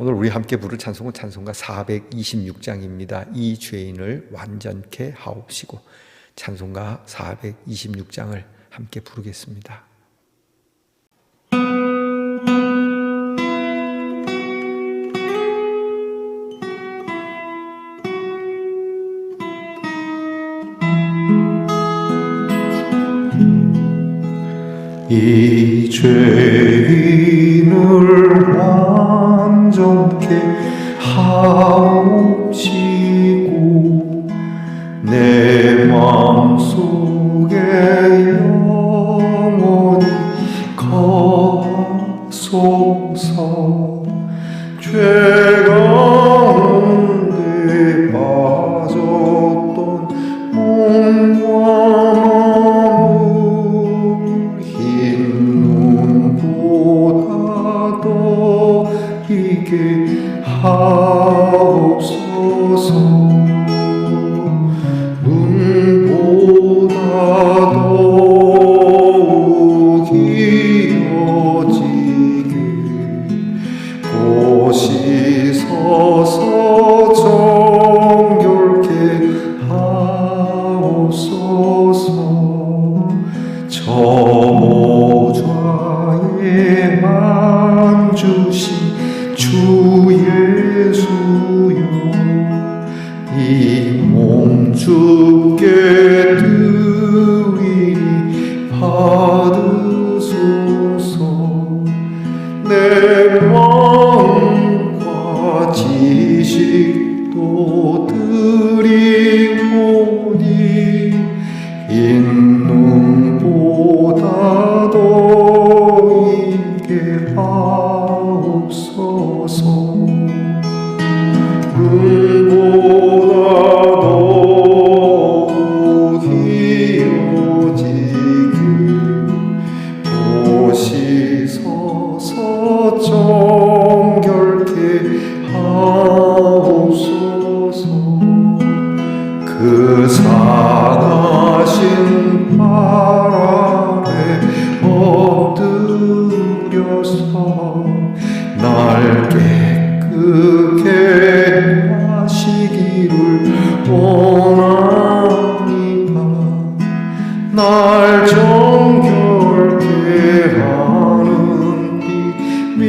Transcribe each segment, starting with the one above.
오늘 우리 함께 부를 찬송은 찬송가 426장입니다. 이 죄인을 완전케 하옵시고 찬송가 426장을 함께 부르겠습니다. 이 죄인을 완 전케 하옵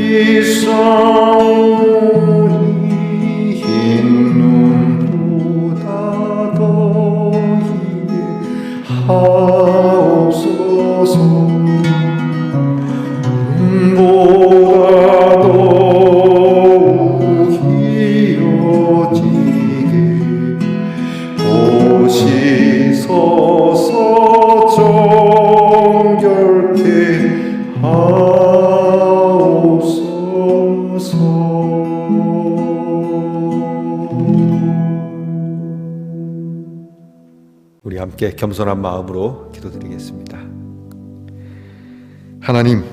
미 함께 겸손한 마음으로 기도드리겠습니다. 하나님,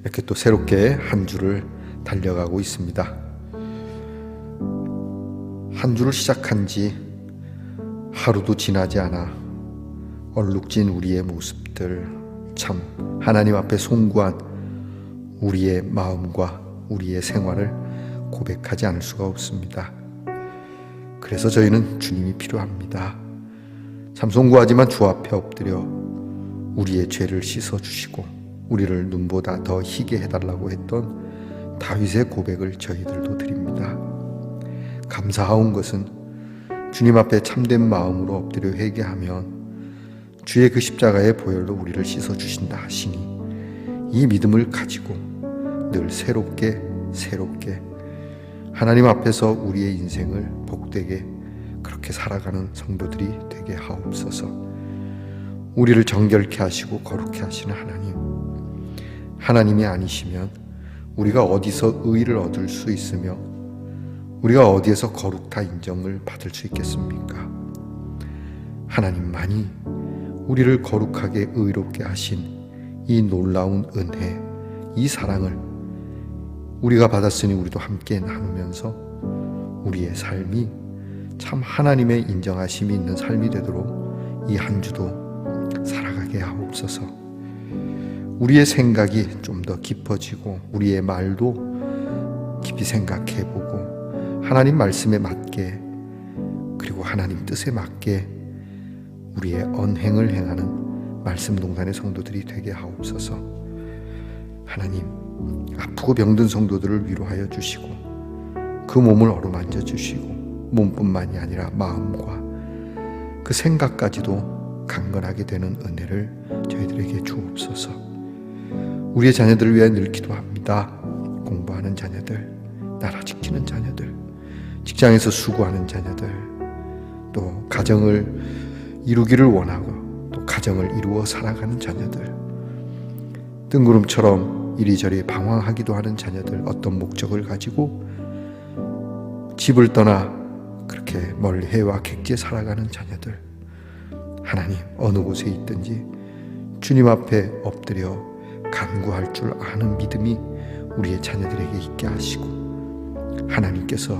이렇게 또 새롭게 한 주를 달려가고 있습니다. 한 주를 시작한 지 하루도 지나지 않아 얼룩진 우리의 모습들 참 하나님 앞에 송구한 우리의 마음과 우리의 생활을 고백하지 않을 수가 없습니다. 그래서 저희는 주님이 필요합니다. 참 송구하지만 주 앞에 엎드려 우리의 죄를 씻어 주시고 우리를 눈보다 더 희게 해달라고 했던 다윗의 고백을 저희들도 드립니다. 감사하온 것은 주님 앞에 참된 마음으로 엎드려 회개하면 주의 그 십자가의 보혈로 우리를 씻어 주신다 하시니 이 믿음을 가지고 늘 새롭게 새롭게 하나님 앞에서 우리의 인생을 복되게 그렇게 살아가는 성도들이 되게 하옵소서. 우리를 정결케 하시고 거룩케 하시는 하나님. 하나님이 아니시면 우리가 어디서 의를 얻을 수 있으며 우리가 어디에서 거룩타 인정을 받을 수 있겠습니까? 하나님만이 우리를 거룩하게 의롭게 하신 이 놀라운 은혜, 이 사랑을 우리가 받았으니 우리도 함께 나누면서 우리의 삶이 참 하나님의 인정하심이 있는 삶이 되도록 이 한 주도 살아가게 하옵소서. 우리의 생각이 좀 더 깊어지고 우리의 말도 깊이 생각해 보고 하나님 말씀에 맞게 그리고 하나님 뜻에 맞게 우리의 언행을 행하는 말씀 동산의 성도들이 되게 하옵소서. 하나님 아프고 병든 성도들을 위로하여 주시고 그 몸을 어루만져 주시고 몸뿐만이 아니라 마음과 그 생각까지도 강건하게 되는 은혜를 저희들에게 주옵소서. 우리의 자녀들을 위해 늘 기도합니다. 공부하는 자녀들, 나라 지키는 자녀들, 직장에서 수고하는 자녀들, 또 가정을 이루기를 원하고 또 가정을 이루어 살아가는 자녀들, 뜬구름처럼 이리저리 방황하기도 하는 자녀들, 어떤 목적을 가지고 집을 떠나 그렇게 멀리 해와 객지에 살아가는 자녀들, 하나님 어느 곳에 있든지 주님 앞에 엎드려 간구할 줄 아는 믿음이 우리의 자녀들에게 있게 하시고 하나님께서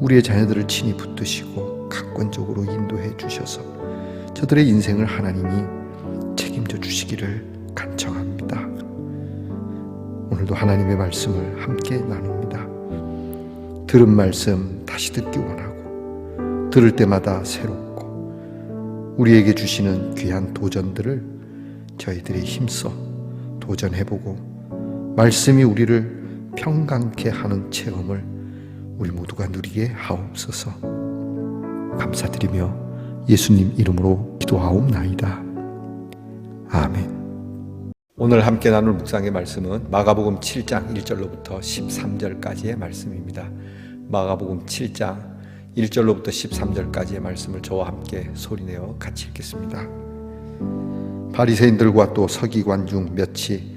우리의 자녀들을 친히 붙드시고 각권적으로 인도해 주셔서 저들의 인생을 하나님이 책임져 주시기를 간청합니다. 오늘도 하나님의 말씀을 함께 나눕니다. 들은 말씀 다시 듣기 원하고 들을 때마다 새롭고 우리에게 주시는 귀한 도전들을 저희들이 힘써 도전해보고 말씀이 우리를 평강케 하는 체험을 우리 모두가 누리게 하옵소서 감사드리며 예수님 이름으로 기도하옵나이다. 아멘. 오늘 함께 나눌 묵상의 말씀은 마가복음 7장 1절로부터 13절까지의 말씀입니다. 마가복음 7장 1절로부터 13절까지의 말씀을 저와 함께 소리내어 같이 읽겠습니다. 바리새인들과 또 서기관 중 몇이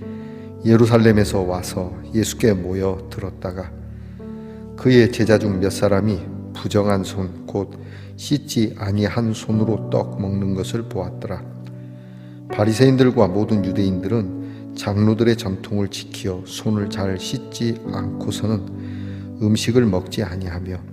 예루살렘에서 와서 예수께 모여 들었다가 그의 제자 중 몇 사람이 부정한 손 곧 씻지 아니한 손으로 떡 먹는 것을 보았더라. 바리새인들과 모든 유대인들은 장로들의 전통을 지키어 손을 잘 씻지 않고서는 음식을 먹지 아니하며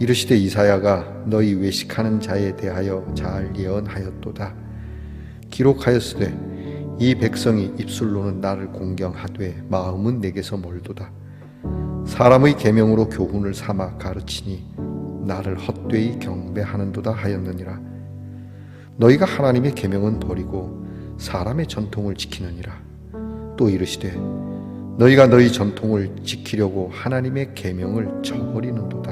이르시되 이사야가 너희 외식하는 자에 대하여 잘 예언하였도다. 기록하였으되 이 백성이 입술로는 나를 공경하되 마음은 내게서 멀도다. 사람의 계명으로 교훈을 삼아 가르치니 나를 헛되이 경배하는도다 하였느니라. 너희가 하나님의 계명은 버리고 사람의 전통을 지키느니라. 또 이르시되 너희가 너희 전통을 지키려고 하나님의 계명을 저버리는도다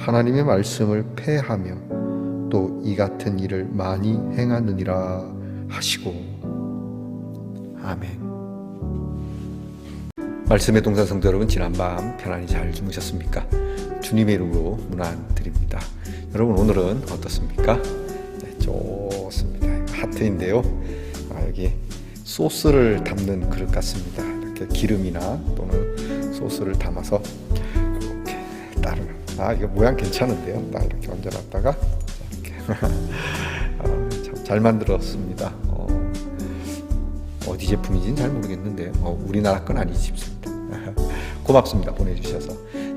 하나님의 말씀을 폐하며 또 이 같은 일을 많이 행하느니라 하시고 아멘. 말씀의 동산 성도 여러분 지난 밤 편안히 잘 주무셨습니까? 주님의 이름으로 문안 드립니다. 여러분 오늘은 어떻습니까? 네, 좋습니다. 하트인데요. 아, 여기 소스를 담는 그릇 같습니다. 이렇게 이렇게 기름이나 또는 소스를 담아서 이렇게 따르는. 아 이거 모양 괜찮은데요. 딱 이렇게 얹어놨다가 이렇게 아, 참잘 만들었습니다. 어, 어디 제품인지는 잘 모르겠는데 어, 우리나라 건 아니지 싶습니다. 고맙습니다 보내주셔서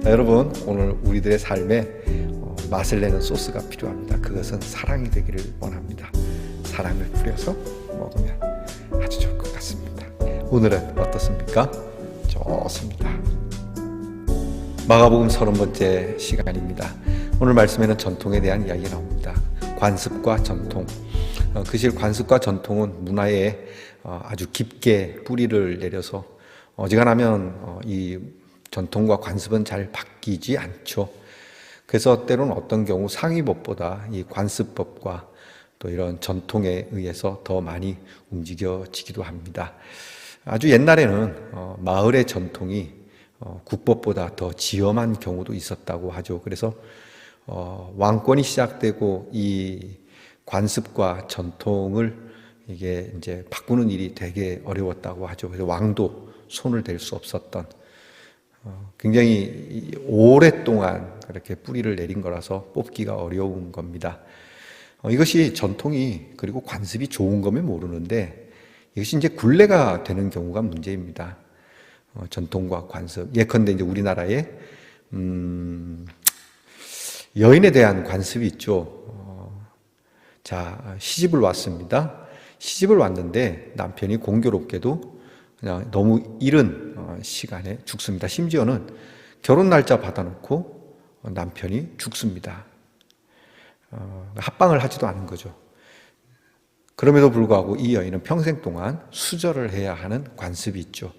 자, 여러분 오늘 우리들의 삶에 어, 맛을 내는 소스가 필요합니다. 그것은 사랑이 되기를 원합니다. 사랑을 뿌려서 먹으면 아주 좋을 것 같습니다. 오늘은 어떻습니까? 좋습니다. 마가복음 30번째 시간입니다. 오늘 말씀에는 전통에 대한 이야기가 나옵니다. 관습과 전통. 어, 그실 관습과 전통은 문화에 어, 아주 깊게 뿌리를 내려서 어지간하면 어, 이 전통과 관습은 잘 바뀌지 않죠. 그래서 때로는 어떤 경우 상위법보다 이 관습법과 또 이런 전통에 의해서 더 많이 움직여지기도 합니다. 아주 옛날에는 어, 마을의 전통이 어, 국법보다 더 지엄한 경우도 있었다고 하죠. 그래서 어, 왕권이 시작되고 이 관습과 전통을 이게 이제 바꾸는 일이 되게 어려웠다고 하죠. 그래서 왕도 손을 댈 수 없었던 어, 굉장히 이- 오랫동안 그렇게 뿌리를 내린 거라서 뽑기가 어려운 겁니다. 어, 이것이 전통이 그리고 관습이 좋은 거면 모르는데 이것이 이제 굴레가 되는 경우가 문제입니다. 어, 전통과 관습. 예컨대 이제 우리나라에 음, 여인에 대한 관습이 있죠. 어, 자 시집을 왔습니다. 시집을 왔는데 남편이 공교롭게도 그냥 너무 이른 어, 시간에 죽습니다. 심지어는 결혼 날짜 받아놓고 어, 남편이 죽습니다. 어, 합방을 하지도 않은 거죠. 그럼에도 불구하고 이 여인은 평생 동안 수절을 해야 하는 관습이 있죠.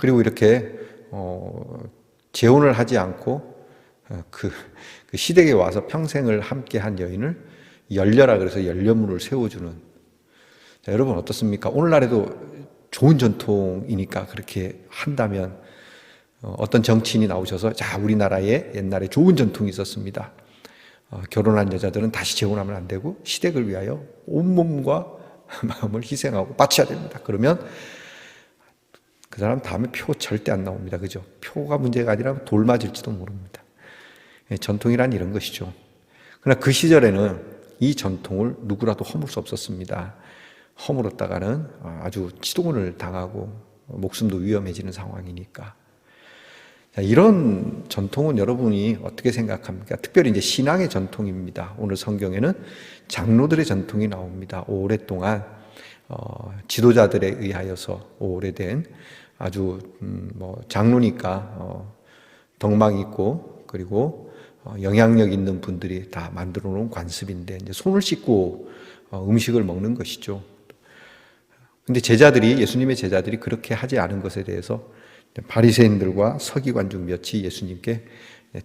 그리고 이렇게 어, 재혼을 하지 않고 어, 그, 그 시댁에 와서 평생을 함께한 여인을 열려라 그래서 열려문을 세워주는 자, 여러분 어떻습니까? 오늘날에도 좋은 전통이니까 그렇게 한다면 어, 어떤 정치인이 나오셔서 자 우리나라에 옛날에 좋은 전통이 있었습니다. 어, 결혼한 여자들은 다시 재혼하면 안 되고 시댁을 위하여 온 몸과 마음을 희생하고 바쳐야 됩니다. 그러면 그 사람 다음에 표 절대 안 나옵니다. 그죠? 표가 문제가 아니라 돌 맞을지도 모릅니다. 예, 전통이란 이런 것이죠. 그러나 그 시절에는 이 전통을 누구라도 허물 수 없었습니다. 허물었다가는 아주 치동을 당하고 목숨도 위험해지는 상황이니까. 자, 이런 전통은 여러분이 어떻게 생각합니까? 특별히 이제 신앙의 전통입니다. 오늘 성경에는 장로들의 전통이 나옵니다. 오랫동안 어, 지도자들에 의하여서 오래된 아주 음, 뭐 장로니까 어, 덕망 있고 그리고 어, 영향력 있는 분들이 다 만들어 놓은 관습인데 이제 손을 씻고 어, 음식을 먹는 것이죠. 근데 제자들이 예수님의 제자들이 그렇게 하지 않은 것에 대해서 바리새인들과 서기관 중 몇이 예수님께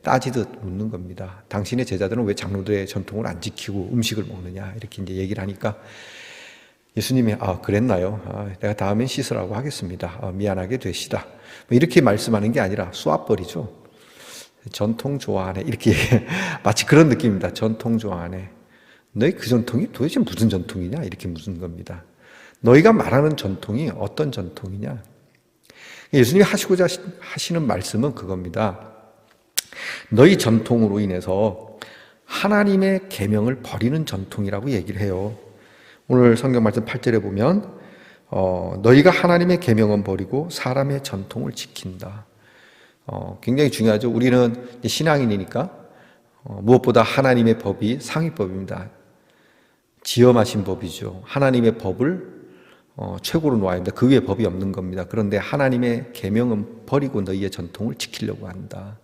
따지듯 묻는 겁니다. 당신의 제자들은 왜 장로들의 전통을 안 지키고 음식을 먹느냐 이렇게 이제 얘기를 하니까 예수님이 아 그랬나요? 아, 내가 다음엔 씻으라고 하겠습니다. 아, 미안하게 되시다. 뭐 이렇게 말씀하는 게 아니라 쏘아버리죠. 전통 좋아하네 이렇게 마치 그런 느낌입니다. 전통 좋아하네. 너희 그 전통이 도대체 무슨 전통이냐 이렇게 묻는 겁니다. 너희가 말하는 전통이 어떤 전통이냐? 예수님이 하시고자 하시는 말씀은 그겁니다. 너희 전통으로 인해서 하나님의 계명을 버리는 전통이라고 얘기를 해요. 오늘 성경 말씀 8절에 보면 어, 너희가 하나님의 계명은 버리고 사람의 전통을 지킨다. 어, 굉장히 중요하죠. 우리는 신앙인이니까 어, 무엇보다 하나님의 법이 상위법입니다. 지엄하신 법이죠. 하나님의 법을 어, 최고로 놓아야 합니다. 그 위에 법이 없는 겁니다. 그런데 하나님의 계명은 버리고 너희의 전통을 지키려고 한다.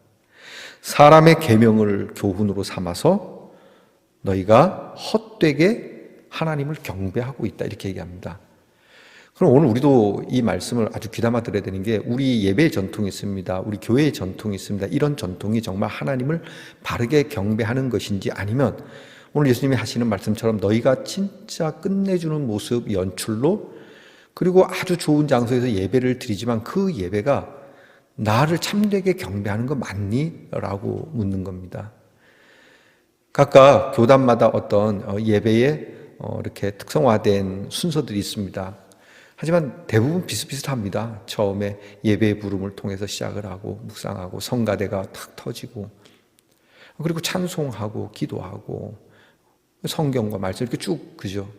사람의 계명을 교훈으로 삼아서 너희가 헛되게 하나님을 경배하고 있다 이렇게 얘기합니다. 그럼 오늘 우리도 이 말씀을 아주 귀담아 들어야 되는 게 우리 예배의 전통이 있습니다. 우리 교회의 전통이 있습니다. 이런 전통이 정말 하나님을 바르게 경배하는 것인지 아니면 오늘 예수님이 하시는 말씀처럼 너희가 진짜 끝내주는 모습 연출로 그리고 아주 좋은 장소에서 예배를 드리지만 그 예배가 나를 참되게 경배하는 거 맞니? 라고 묻는 겁니다. 각각 교단마다 어떤 어, 예배에 어, 이렇게 특성화된 순서들이 있습니다. 하지만 대부분 비슷비슷합니다. 처음에 예배 부름을 통해서 시작을 하고 묵상하고 성가대가 탁 터지고 그리고 찬송하고 기도하고 성경과 말씀 이렇게 쭉 그죠.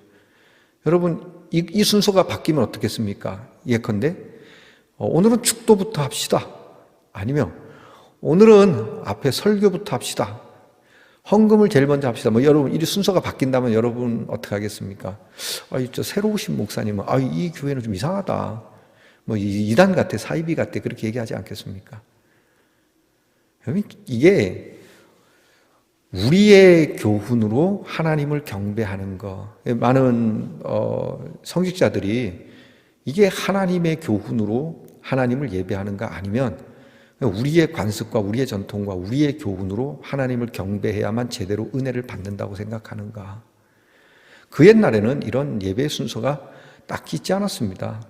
여러분 이, 이 순서가 바뀌면 어떻겠습니까? 예컨대 어, 오늘은 축도부터 합시다. 아니면 오늘은 앞에 설교부터 합시다. 헌금을 제일 먼저 합시다. 뭐 여러분 이 순서가 바뀐다면 여러분 어떻게 하겠습니까? 아, 저 새로 오신 목사님은 아, 이 교회는 좀 이상하다. 뭐 이- 이단 같아, 사이비 같아 그렇게 얘기하지 않겠습니까? 이게 우리의 교훈으로 하나님을 경배하는 거 많은 어, 성직자들이 이게 하나님의 교훈으로 하나님을 예배하는가 아니면 우리의 관습과 우리의 전통과 우리의 교훈으로 하나님을 경배해야만 제대로 은혜를 받는다고 생각하는가? 그 옛날에는 이런 예배 순서가 딱히 있지 않았습니다.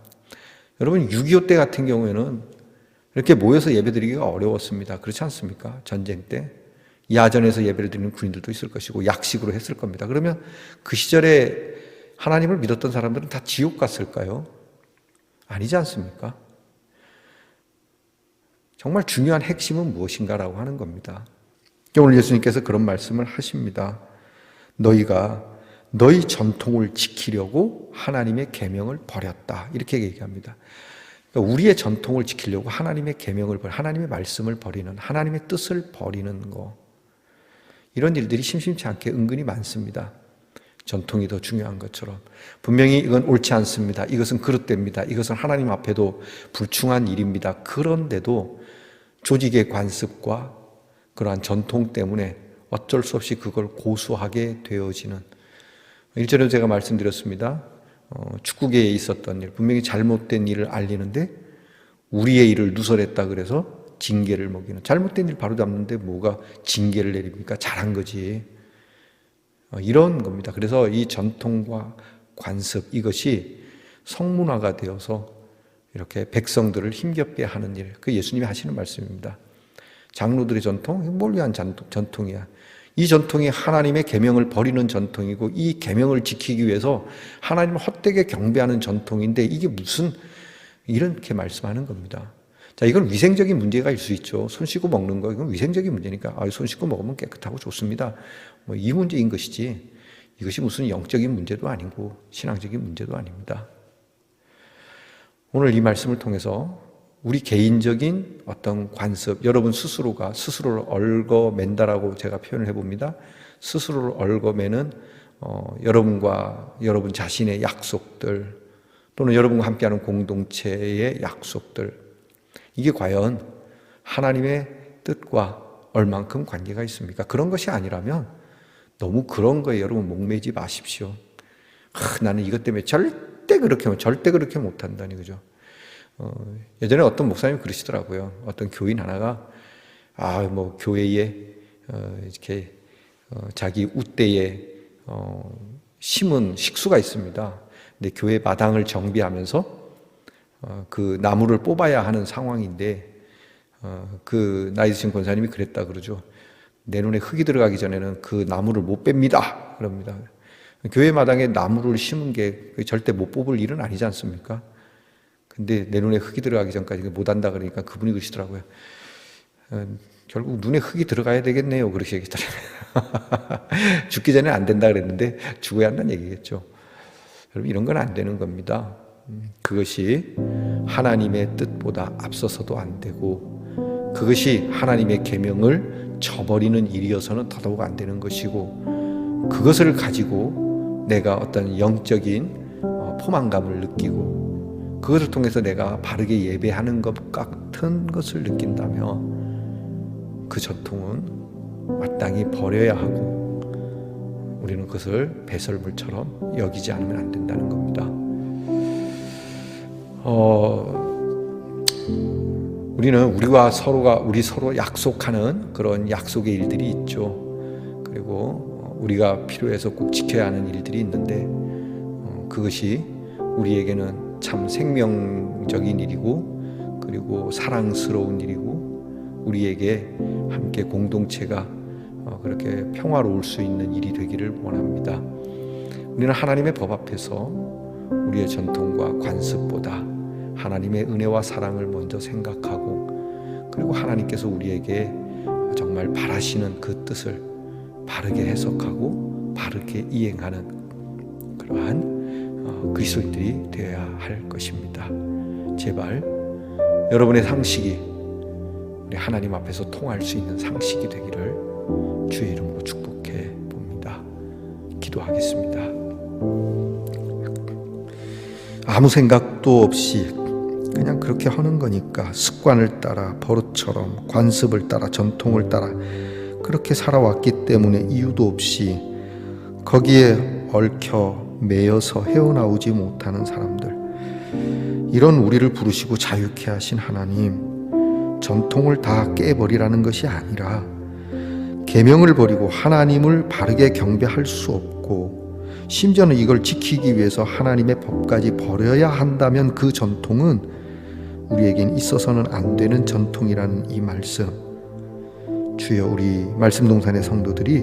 여러분 6.25 때 같은 경우에는 이렇게 모여서 예배드리기가 어려웠습니다. 그렇지 않습니까? 전쟁 때. 야전에서 예배를 드리는 군인들도 있을 것이고 약식으로 했을 겁니다. 그러면 그 시절에 하나님을 믿었던 사람들은 다 지옥 갔을까요? 아니지 않습니까? 정말 중요한 핵심은 무엇인가라고 하는 겁니다. 오늘 예수님께서 그런 말씀을 하십니다. 너희가 너희 전통을 지키려고 하나님의 계명을 버렸다. 이렇게 얘기합니다. 그러니까 우리의 전통을 지키려고 하나님의 계명을 버리, 하나님의 말씀을 버리는, 하나님의 뜻을 버리는 거. 이런 일들이 심심치 않게 은근히 많습니다. 전통이 더 중요한 것처럼 분명히 이건 옳지 않습니다. 이것은 그릇됩니다. 이것은 하나님 앞에도 불충한 일입니다. 그런데도 조직의 관습과 그러한 전통 때문에 어쩔 수 없이 그걸 고수하게 되어지는 일전에 제가 말씀드렸습니다. 어, 축구계에 있었던 일, 분명히 잘못된 일을 알리는데 우리의 일을 누설했다 그래서 징계를 먹이는 잘못된 일 바로 잡는데 뭐가 징계를 내립니까? 잘한 거지. 어, 이런 겁니다. 그래서 이 전통과 관습 이것이 성문화가 되어서 이렇게 백성들을 힘겹게 하는 일, 그 예수님이 하시는 말씀입니다. 장로들의 전통, 뭘 위한 전통- 전통이야? 이 전통이 하나님의 계명을 버리는 전통이고 이 계명을 지키기 위해서 하나님을 헛되게 경배하는 전통인데 이게 무슨 이렇게 말씀하는 겁니다. 자, 이건 위생적인 문제가 일수 있죠. 손 씻고 먹는 거 이건 위생적인 문제니까 아, 손 씻고 먹으면 깨끗하고 좋습니다. 뭐 이 문제인 것이지 이것이 무슨 영적인 문제도 아니고 신앙적인 문제도 아닙니다. 오늘 이 말씀을 통해서 우리 개인적인 어떤 관습, 여러분 스스로가 스스로를 얽어맨다라고 제가 표현을 해봅니다. 스스로를 얽어매는 어, 여러분과 여러분 자신의 약속들 또는 여러분과 함께하는 공동체의 약속들 이게 과연 하나님의 뜻과 얼만큼 관계가 있습니까? 그런 것이 아니라면 너무 그런 거에 여러분 목매지 마십시오. 아, 나는 이것 때문에 절 대 그렇게 못- 절대 그렇게 못 한다니 그죠? 어, 예전에 어떤 목사님이 그러시더라고요. 어떤 교인 하나가 아 뭐 교회에 어, 이렇게 어, 자기 우대에 어, 심은 식수가 있습니다. 근데 교회 마당을 정비하면서 어, 그 나무를 뽑아야 하는 상황인데 어, 그 나이 드신 권사님이 그랬다 그러죠. 내 눈에 흙이 들어가기 전에는 그 나무를 못 뺍니다. 그럽니다. 교회 마당에 나무를 심은 게 절대 못 뽑을 일은 아니지 않습니까? 근데 내 눈에 흙이 들어가기 전까지 못 한다 그러니까 그분이 그러시더라고요. 어, 결국 눈에 흙이 들어가야 되겠네요. 그렇게 얘기했더라고요. 죽기 전에 안 된다 그랬는데 죽어야 한다는 얘기겠죠. 여러분 이런 건 안 되는 겁니다. 음, 그것이 하나님의 뜻보다 앞서서도 안 되고 그것이 하나님의 계명을 저버리는 일이어서는 더더욱 안 되는 것이고 그것을 가지고 내가 어떤 영적인 어, 포만감을 느끼고 그것을 통해서 내가 바르게 예배하는 것 같은 것을 느낀다면 그 전통은 마땅히 버려야 하고 우리는 그것을 배설물처럼 여기지 않으면 안 된다는 겁니다. 어, 우리는 우리와 서로가 우리 서로 약속하는 그런 약속의 일들이 있죠. 그리고 우리가 필요해서 꼭 지켜야 하는 일들이 있는데 어, 그것이 우리에게는 참 생명적인 일이고 그리고 사랑스러운 일이고 우리에게 함께 공동체가 어, 그렇게 평화로울 수 있는 일이 되기를 원합니다. 우리는 하나님의 법 앞에서 우리의 전통과 관습보다 하나님의 은혜와 사랑을 먼저 생각하고 그리고 하나님께서 우리에게 정말 바라시는 그 뜻을 바르게 해석하고 바르게 이행하는 그러한 어, 그리스도인들이 되어야 할 것입니다. 제발 여러분의 상식이 우리 하나님 앞에서 통할 수 있는 상식이 되기를 주의 이름으로 축복해 봅니다. 기도하겠습니다. 아무 생각도 없이 그냥 그렇게 하는 거니까 습관을 따라 버릇처럼 관습을 따라 전통을 따라 그렇게 살아왔기 때문에 이유도 없이 거기에 얽혀 매여서 헤어나오지 못하는 사람들. 이런 우리를 부르시고 자유케 하신 하나님 전통을 다 깨버리라는 것이 아니라 계명을 버리고 하나님을 바르게 경배할 수 없고 심지어는 이걸 지키기 위해서 하나님의 법까지 버려야 한다면 그 전통은 우리에겐 있어서는 안 되는 전통이라는 이 말씀 주여 우리 말씀 동산의 성도들이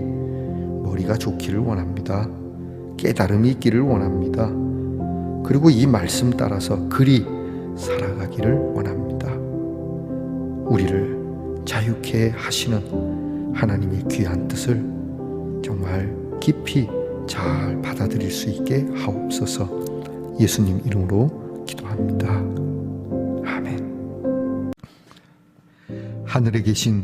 머리가 좋기를 원합니다. 깨달음이 있기를 원합니다. 그리고 이 말씀 따라서 그리 살아가기를 원합니다. 우리를 자유케 하시는 하나님의 귀한 뜻을 정말 깊이 잘 받아들일 수 있게 하옵소서 예수님 이름으로 기도합니다. 아멘. 하늘에 계신